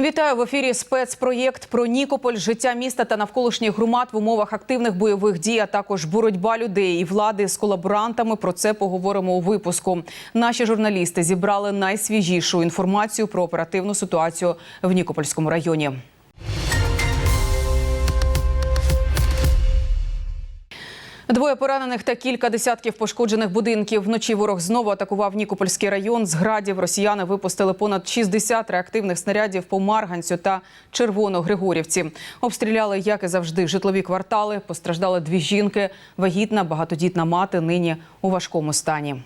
Вітаю в ефірі спецпроєкт про Нікополь, життя міста та навколишніх громад в умовах активних бойових дій, а також боротьба людей і влади з колаборантами. Про це поговоримо у випуску. Наші журналісти зібрали найсвіжішу інформацію про оперативну ситуацію в Нікопольському районі. Двоє поранених та кілька десятків пошкоджених будинків. Вночі ворог знову атакував Нікопольський район. З градів росіяни випустили понад 60 реактивних снарядів по Марганцю та Червоно-Григорівці. Обстріляли, як і завжди, житлові квартали. Постраждали дві жінки. Вагітна, багатодітна мати нині у важкому стані.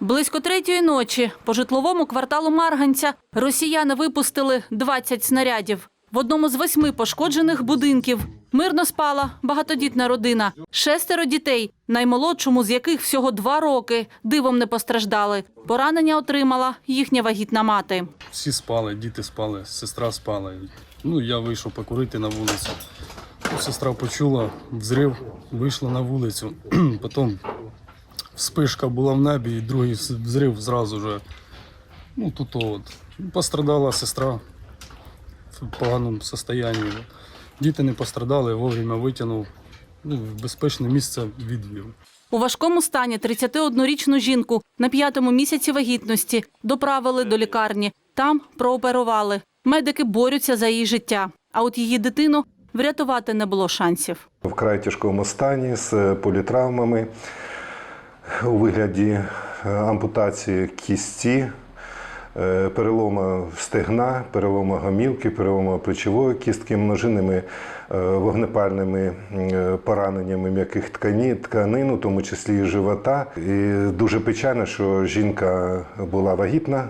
Близько третьої ночі по житловому кварталу Марганця росіяни випустили 20 снарядів. В одному з восьми пошкоджених будинків мирно спала багатодітна родина. Шестеро дітей, наймолодшому з яких всього два роки, дивом не постраждали. Поранення отримала їхня вагітна мати. Всі спали, діти спали, сестра спала. Ну, я вийшов покурити на вулицю. Ну, Сестра почула взрив, вийшла на вулицю. Потім вспишка була в небі, і другий взрив зразу же. Ну, тут от. Пострадала сестра в поганому стані. Діти не пострадали, вовремя витягнув. Ну, в безпечне місце відвів. У важкому стані 31-річну жінку на п'ятому місяці вагітності доправили до лікарні. Там прооперували. Медики борються за її життя. А от її дитину врятувати не було шансів. Вкрай тяжкому стані з політравмами у вигляді е, ампутації кісті, перелома стегна, перелома гомілки, перелома плечової кістки, множинними е, вогнепальними е, пораненнями м'яких тканин, у тому числі і живота. І дуже печально, що жінка була вагітна.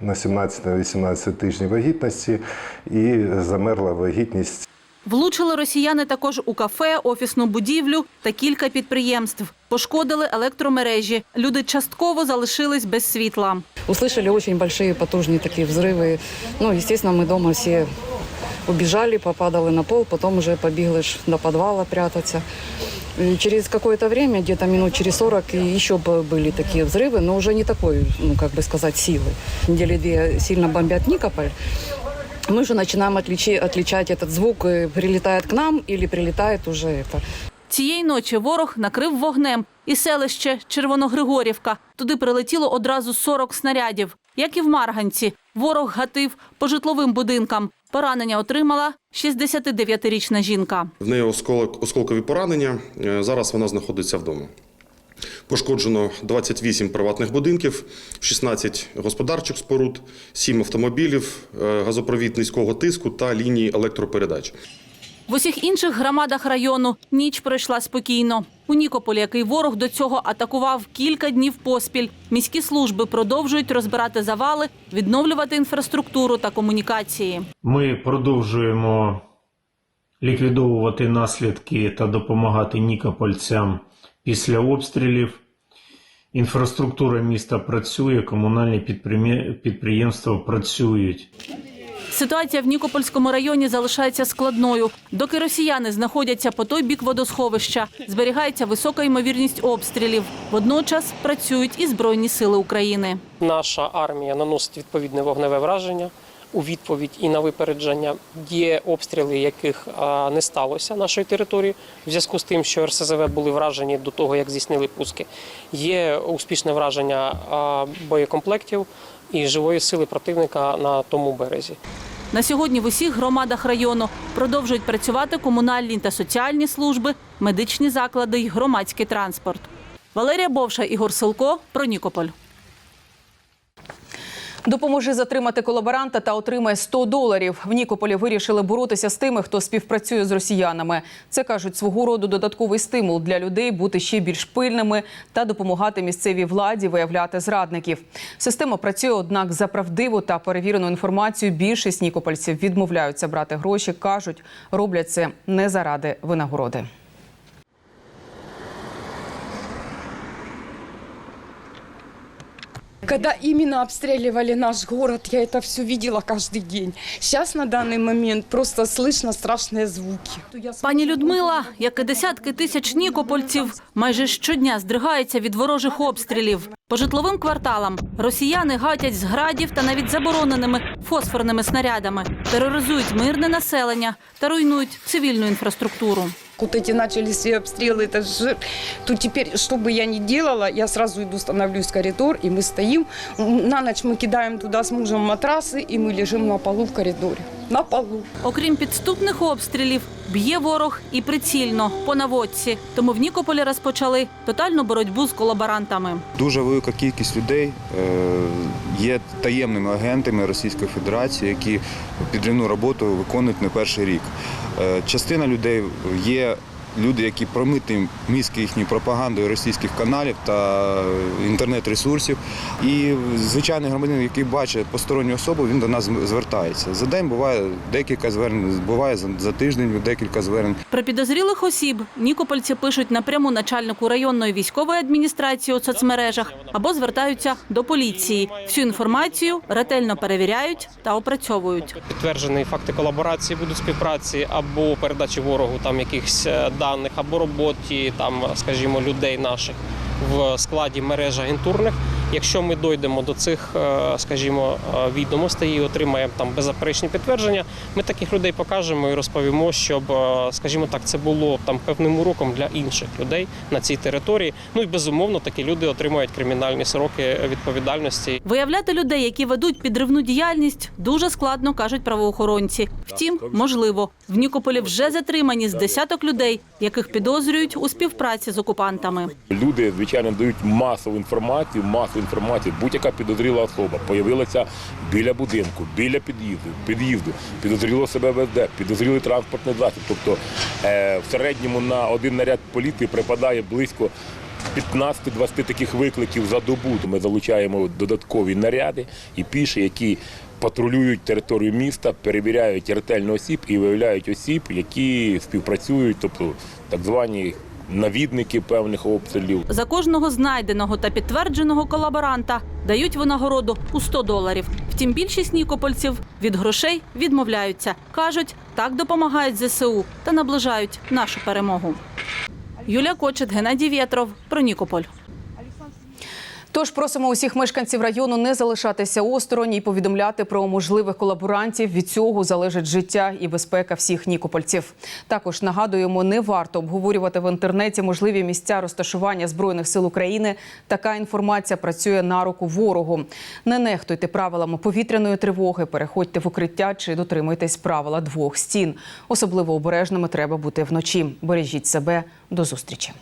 На 17-18 тижнів вагітності і замерла вагітність Влучили росіяни також у кафе, офісну будівлю та кілька підприємств. Пошкодили електромережі. Люди частково залишились без світла. Услышали очень большие потужные такие взрывы. Ну, естественно, мы дома все убежали, попадали на пол, потом уже побегли ж до подвала прятаться. И через какое-то время, где-то минут через 40, и еще бы были такие взрывы, но уже не такой, ну, как бы сказать, силы. Недели две сильно бомбят Никополь. Мы уже начинаем отличи- отличать этот звук, э, прилетает к нам или прилетает уже это. Цієї ночі ворог накрив вогнем і селище Червоногригорівка. Туди прилетіло одразу 40 снарядів. Як і в Марганці, ворог гатив по житловим будинкам. Поранення отримала 69-річна жінка. В неї осколок, осколкові поранення. Е, Зараз вона знаходиться вдома. Пошкоджено 28 приватних будинків, 16 господарчих споруд, 7 автомобілів, е, газопровід низького тиску та лінії електропередач. В усіх інших громадах району ніч пройшла спокійно. У Нікополі, який ворог до цього атакував кілька днів поспіль, міські служби продовжують розбирати завали, відновлювати інфраструктуру та комунікації. Ми продовжуємо ліквідовувати наслідки та допомагати нікопольцям після обстрілів. Інфраструктура міста працює, комунальні підприємства працюють. Ситуація в Нікопольському районі залишається складною. Доки росіяни знаходяться по той бік водосховища, зберігається висока ймовірність обстрілів. Водночас працюють і збройні сили України. Наша армія наносить відповідне вогневе враження у відповідь і на випередження. Є обстріли, яких не сталося нашої території, в зв'язку з тим, що РСЗВ були вражені до того, як здійснили пуски. Є успішне враження боєкомплектів і живої сили противника на тому березі. На сьогодні в усіх громадах району продовжують працювати комунальні та соціальні служби, медичні заклади й громадський транспорт. Валерія Бовша, Ігор Силко про Нікополь. Допоможи затримати колаборанта та отримай 100 доларів. В Нікополі вирішили боротися з тими, хто співпрацює з росіянами. Це кажуть свого роду додатковий стимул для людей бути ще більш пильними та допомагати місцевій владі виявляти зрадників. Система працює, однак за правдиву та перевірену інформацію більшість нікопольців відмовляються брати гроші. кажуть, роблять це не заради винагороди. когда именно обстреливали наш город, я это все видела каждый день. Сейчас на данный момент просто слышно страшные звуки. Пані Людмила, як і десятки тисяч нікопольців, майже щодня здригається від ворожих обстрілів. По житловим кварталам росіяни гатять з градів та навіть забороненими фосфорними снарядами, тероризують мирне населення та руйнують цивільну інфраструктуру. Вот эти начались все обстрелы, это же... То теперь, что бы я ни делала, я сразу иду, становлюсь в коридор, и мы стоим. М, На ночь мы кидаем туда с мужем матрасы, и мы лежим на полу в коридоре. На полу. Окрім підступних обстрілів, б'є ворог і прицільно по наводці. Тому в Нікополі розпочали тотальну боротьбу з колаборантами. Дуже велика кількість людей е, є таємними агентами Російської Федерації, які підривну роботу виконують не перший рік. Е, Частина людей є люди, які промитні мізки їхньою пропагандою російських каналів та інтернет-ресурсів. І звичайний громадянин, який бачить посторонню особу, він до нас звертається. За день буває декілька звернень, буває за- за тиждень декілька звернень. Про підозрілих осіб нікопольці пишуть напряму начальнику районної військової адміністрації у соцмережах або звертаються до поліції. Всю інформацію ретельно перевіряють та опрацьовують. Підтверджені факти колаборації будуть співпраці або передачі ворогу там якихось е, даних, або роботі там, скажімо, людей наших в складі мереж агентурних. Якщо ми дойдемо до цих, е, скажімо, е, відомостей і отримаємо там беззаперечні підтвердження, ми таких людей покажемо і розповімо, щоб, е, скажімо так, це було там певним уроком для інших людей на цій території. Ну і безумовно такі люди отримають кримінальні сроки відповідальності. Виявляти людей, які ведуть підривну діяльність, дуже складно, кажуть правоохоронці. Втім, можливо, в Нікополі вже затримані з десяток людей, яких підозрюють у співпраці з окупантами. Люди, звичайно, дають масову інформацію, масову інформацію. Будь-яка підозріла особа появилася біля будинку, біля під'їзду, під'їзду, підозріло себе веде, підозрілий транспортний засіб. Тобто е, в середньому на один наряд поліції припадає близько 15-20 таких викликів за добу. Ми залучаємо додаткові наряди і піші, які патрулюють територію міста, перевіряють ретельно осіб і виявляють осіб, які співпрацюють, тобто так звані навідники певних обстрілів. За кожного знайденого та підтвердженого колаборанта дають винагороду у 100 доларів. Втім, більшість нікопольців від грошей відмовляються. Кажуть, так допомагають ЗСУ та наближають нашу перемогу. Юлія Кочет, Геннадій Вєтров. Про Нікополь. Тож просимо усіх мешканців району не залишатися осторонь і повідомляти про можливих колаборантів. Від цього залежить життя і безпека всіх нікопольців. Також нагадуємо, не варто обговорювати в інтернеті можливі місця розташування збройних сил України. Така інформація працює на руку ворогу. Не нехтуйте правилами повітряної тривоги, переходьте в укриття чи дотримуйтесь правила двох стін. Особливо обережними треба бути вночі. Бережіть себе. До зустрічі.